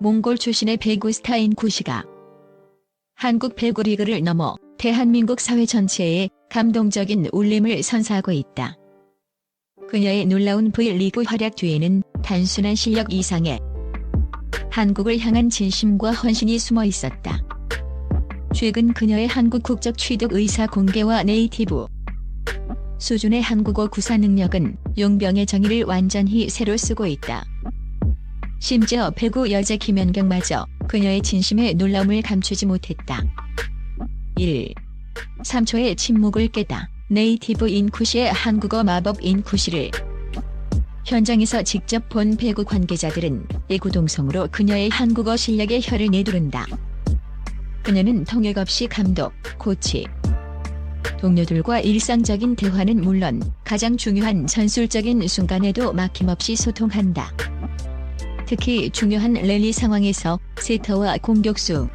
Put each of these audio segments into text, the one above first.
몽골 출신의 배구 스타인 구시가 한국 배구 리그를 넘어 대한민국 사회 전체에 감동적인 울림을 선사하고 있다. 그녀의 놀라운 V리그 활약 뒤에는 단순한 실력 이상의 한국을 향한 진심과 헌신이 숨어 있었다. 최근 그녀의 한국 국적 취득 의사 공개와 네이티브 수준의 한국어 구사 능력은 용병의 정의를 완전히 새로 쓰고 있다. 심지어 배구 여자 김연경마저 그녀의 진심에 놀라움을 감추지 못했다. 1. 3초의 침묵을 깨다 네이티브 인쿠시의 한국어 마법 인쿠시를 현장에서 직접 본 배구 관계자들은 애구동성으로 그녀의 한국어 실력에 혀를 내두른다. 그녀는 통역 없이 감독, 코치, 동료들과 일상적인 대화는 물론 가장 중요한 전술적인 순간에도 막힘없이 소통한다. 특히 중요한 랠리 상황에서 세터와 공격수,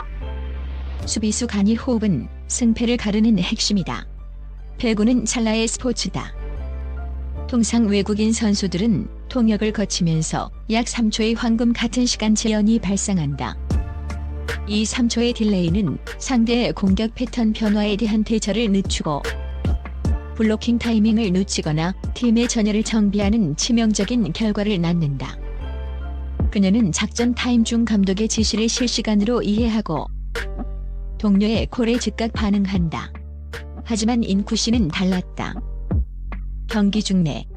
수비수 간이 호흡은 승패를 가르는 핵심이다. 배구는 찰나의 스포츠다. 통상 외국인 선수들은 통역을 거치면서 약 3초의 황금 같은 시간 재현이 발생한다. 이 3초의 딜레이는 상대의 공격 패턴 변화에 대한 대처를 늦추고 블로킹 타이밍을 놓치거나 팀의 전열을 정비하는 치명적인 결과를 낳는다. 그녀는 작전 타임 중 감독의 지시를 실시간으로 이해하고 동료의 콜에 즉각 반응한다. 하지만 인쿠 씨는 달랐다. 경기 중내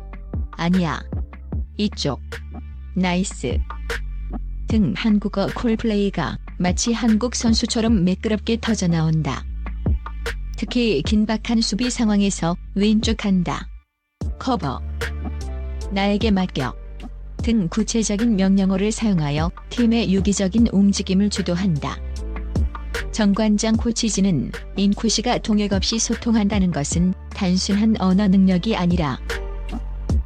아니야 이쪽 나이스 등 한국어 콜플레이가 마치 한국 선수처럼 매끄럽게 터져 나온다. 특히 긴박한 수비 상황에서 왼쪽 한다. 커버. 나에게 맡겨. 등 구체적인 명령어를 사용하여 팀의 유기적인 움직임을 주도한다. 정관장 코치진은 인쿠시가 통역 없이 소통한다는 것은 단순한 언어 능력이 아니라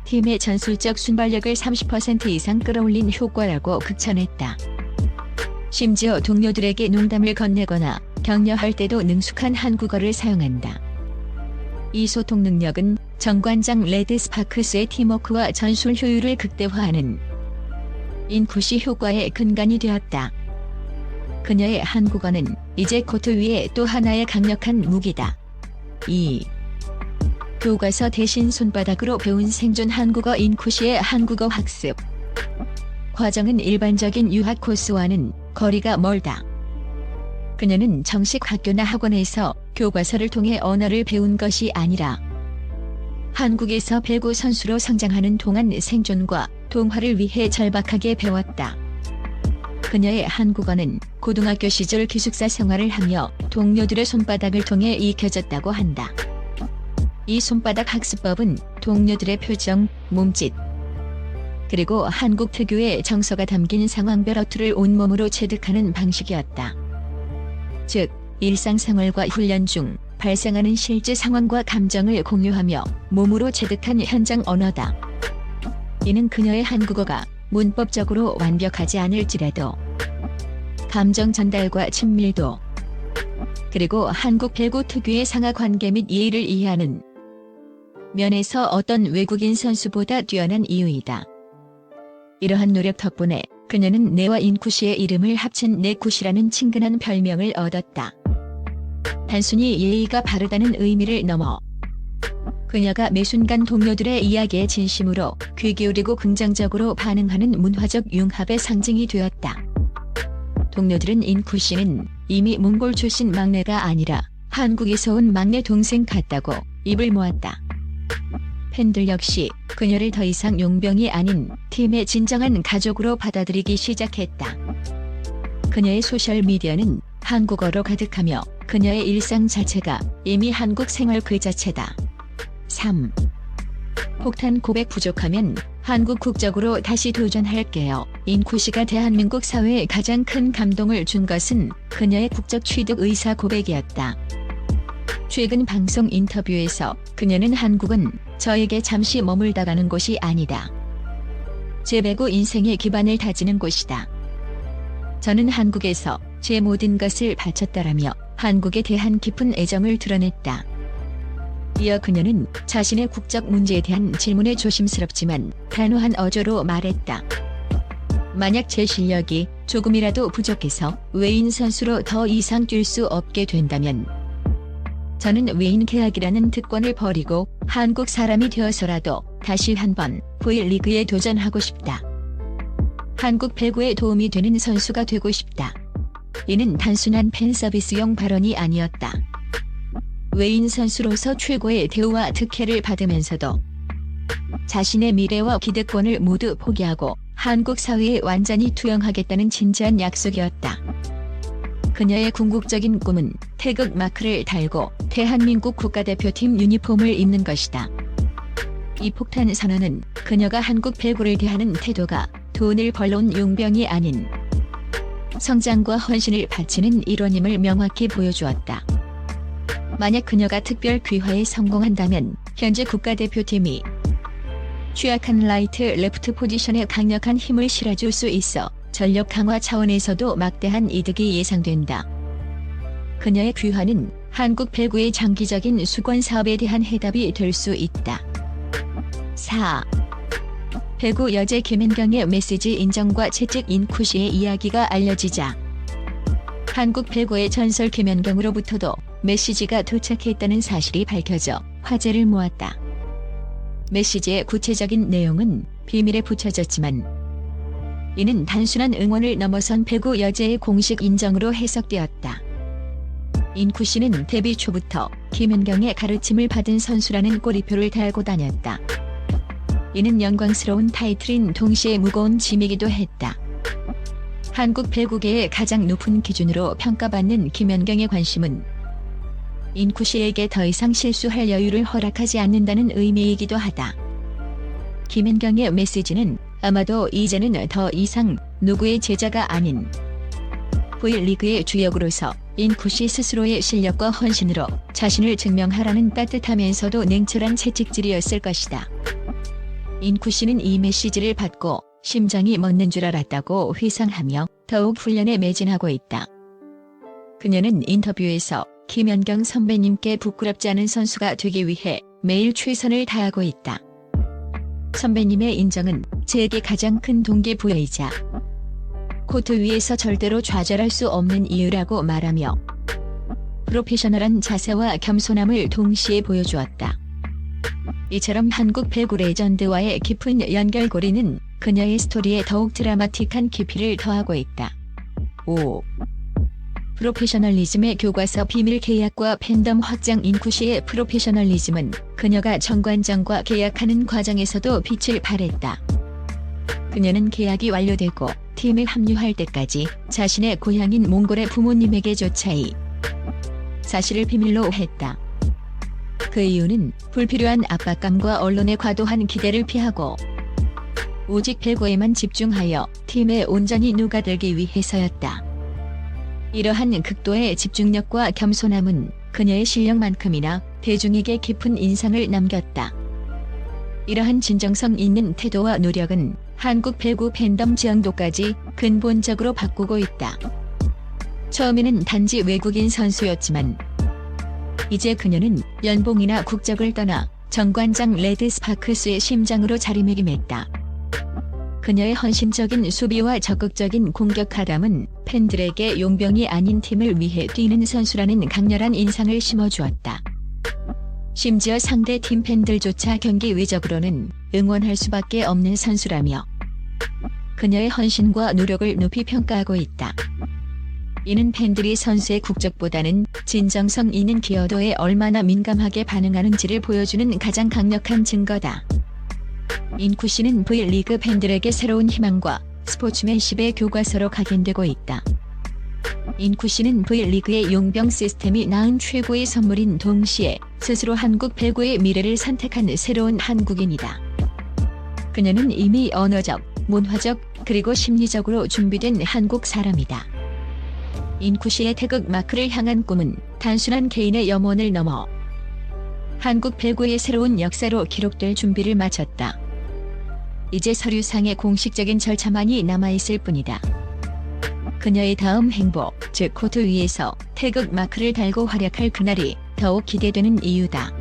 팀의 전술적 순발력을 30% 이상 끌어올린 효과라고 극찬했다. 심지어 동료들에게 농담을 건네거나 격려할 때도 능숙한 한국어를 사용한다. 이 소통 능력은 정관장 레드 스파크스의 팀워크와 전술 효율을 극대화하는 인쿠시 효과의 근간이 되었다. 그녀의 한국어는 이제 코트 위에 또 하나의 강력한 무기다. 2. 교과서 대신 손바닥으로 배운 생존 한국어 인쿠시의 한국어 학습. 과정은 일반적인 유학 코스와는 거리가 멀다. 그녀는 정식 학교나 학원에서 교과서를 통해 언어를 배운 것이 아니라 한국에서 배구 선수로 성장하는 동안 생존과 동화를 위해 절박하게 배웠다. 그녀의 한국어는 고등학교 시절 기숙사 생활을 하며 동료들의 손바닥을 통해 익혀졌다고 한다. 이 손바닥 학습법은 동료들의 표정, 몸짓, 그리고 한국 특유의 정서가 담긴 상황별 어투를 온몸으로 체득하는 방식이었다. 즉, 일상생활과 훈련 중 발생하는 실제 상황과 감정을 공유하며 몸으로 체득한 현장 언어다. 이는 그녀의 한국어가 문법적으로 완벽하지 않을지라도 감정 전달과 친밀도 그리고 한국 배구 특유의 상하 관계 및 예의를 이해하는 면에서 어떤 외국인 선수보다 뛰어난 이유이다. 이러한 노력 덕분에 그녀는 네와 인쿠시의 이름을 합친 네쿠시라는 친근한 별명을 얻었다. 단순히 예의가 바르다는 의미를 넘어 그녀가 매 순간 동료들의 이야기에 진심으로 귀 기울이고 긍정적으로 반응하는 문화적 융합의 상징이 되었다. 동료들은 인쿠시는 이미 몽골 출신 막내가 아니라 한국에서 온 막내 동생 같다고 입을 모았다. 팬들 역시 그녀를 더 이상 용병이 아닌 팀의 진정한 가족으로 받아들이기 시작했다. 그녀의 소셜미디어는 한국어로 가득하며 그녀의 일상 자체가 이미 한국 생활 그 자체다. 3. 폭탄 고백 부족하면 한국 국적으로 다시 도전할게요. 인쿠시가 대한민국 사회에 가장 큰 감동을 준 것은 그녀의 국적 취득 의사 고백이었다. 최근 방송 인터뷰에서 그녀는 한국은 저에게 잠시 머물다 가는 곳이 아니다. 제 배구 인생의 기반을 다지는 곳이다. 저는 한국에서 제 모든 것을 바쳤다라며 한국에 대한 깊은 애정을 드러냈다. 이어 그녀는 자신의 국적 문제에 대한 질문에 조심스럽지만 단호한 어조로 말했다. 만약 제 실력이 조금이라도 부족해서 외인 선수로 더 이상 뛸 수 없게 된다면 저는 외인 계약이라는 특권을 버리고 한국 사람이 되어서라도 다시 한번 V리그에 도전하고 싶다. 한국 배구에 도움이 되는 선수가 되고 싶다. 이는 단순한 팬 서비스용 발언이 아니었다. 외인 선수로서 최고의 대우와 특혜를 받으면서도 자신의 미래와 기득권을 모두 포기하고 한국 사회에 완전히 투영하겠다는 진지한 약속이었다. 그녀의 궁극적인 꿈은 태극 마크를 달고 대한민국 국가대표팀 유니폼을 입는 것이다. 이 폭탄 선언은 그녀가 한국 배구를 대하는 태도가 돈을 벌러온 용병이 아닌 성장과 헌신을 바치는 일원임을 명확히 보여주었다. 만약 그녀가 특별 귀화에 성공한다면 현재 국가대표팀이 취약한 라이트 레프트 포지션에 강력한 힘을 실어줄 수 있어 전력 강화 차원에서도 막대한 이득이 예상된다. 그녀의 귀화는 한국 배구의 장기적인 수건 사업에 대한 해답이 될 수 있다. 4. 배구 여제 김연경의 메시지 인정과 채찍 인쿠시의 이야기가 알려지자 한국 배구의 전설 김연경으로부터도 메시지가 도착했다는 사실이 밝혀져 화제를 모았다. 메시지의 구체적인 내용은 비밀에 붙여졌지만 이는 단순한 응원을 넘어선 배구 여제의 공식 인정으로 해석되었다. 인쿠 씨는 데뷔 초부터 김연경의 가르침을 받은 선수라는 꼬리표를 달고 다녔다. 이는 영광스러운 타이틀인 동시에 무거운 짐이기도 했다. 한국 배구계의 가장 높은 기준으로 평가받는 김연경의 관심은 인쿠 씨에게 더 이상 실수할 여유를 허락하지 않는다는 의미이기도 하다. 김연경의 메시지는 아마도 이제는 더 이상 누구의 제자가 아닌 V리그의 주역으로서 인쿠시 스스로의 실력과 헌신으로 자신을 증명하라는 따뜻하면서도 냉철한 채찍질이었을 것이다. 인쿠시는 이 메시지를 받고 심장이 멎는 줄 알았다고 회상하며 더욱 훈련에 매진하고 있다. 그녀는 인터뷰에서 김연경 선배님께 부끄럽지 않은 선수가 되기 위해 매일 최선을 다하고 있다. 선배님의 인정은 제게 가장 큰 동기부여이자 코트 위에서 절대로 좌절할 수 없는 이유라고 말하며 프로페셔널한 자세와 겸손함을 동시에 보여주었다. 이처럼 한국 배구 레전드와의 깊은 연결고리는 그녀의 스토리에 더욱 드라마틱한 깊이를 더하고 있다. 5. 프로페셔널리즘의 교과서 비밀 계약과 팬덤 확장 인쿠시의 프로페셔널리즘은 그녀가 정관장과 계약하는 과정에서도 빛을 발했다. 그녀는 계약이 완료되고 팀에 합류할 때까지 자신의 고향인 몽골의 부모님에게 조차 이 사실을 비밀로 했다. 그 이유는 불필요한 압박감과 언론의 과도한 기대를 피하고 오직 배구에만 집중하여 팀에 온전히 누가들기 위해서였다. 이러한 극도의 집중력과 겸손함은 그녀의 실력만큼이나 대중에게 깊은 인상을 남겼다. 이러한 진정성 있는 태도와 노력은 한국 배구 팬덤 지향도까지 근본적으로 바꾸고 있다. 처음에는 단지 외국인 선수였지만 이제 그녀는 연봉이나 국적을 떠나 정관장 레드 스파크스의 심장으로 자리매김했다. 그녀의 헌신적인 수비와 적극적인 공격 하담은 팬들에게 용병이 아닌 팀을 위해 뛰는 선수라는 강렬한 인상을 심어주었다. 심지어 상대 팀 팬들조차 경기 외적으로는 응원할 수밖에 없는 선수라며 그녀의 헌신과 노력을 높이 평가하고 있다. 이는 팬들이 선수의 국적보다는 진정성 있는 기여도에 얼마나 민감하게 반응하는지를 보여주는 가장 강력한 증거다. 인쿠 씨는 V리그 팬들에게 새로운 희망과 스포츠맨십의 교과서로 각인되고 있다. 인쿠 씨는 V리그의 용병 시스템이 낳은 최고의 선물인 동시에 스스로 한국 배구의 미래를 선택한 새로운 한국인이다. 그녀는 이미 언어적, 문화적, 그리고 심리적으로 준비된 한국 사람이다. 인쿠 씨의 태극 마크를 향한 꿈은 단순한 개인의 염원을 넘어 한국 배구의 새로운 역사로 기록될 준비를 마쳤다. 이제 서류상의 공식적인 절차만이 남아있을 뿐이다. 그녀의 다음 행보, 즉 코트 위에서 태극 마크를 달고 활약할 그날이 더욱 기대되는 이유다.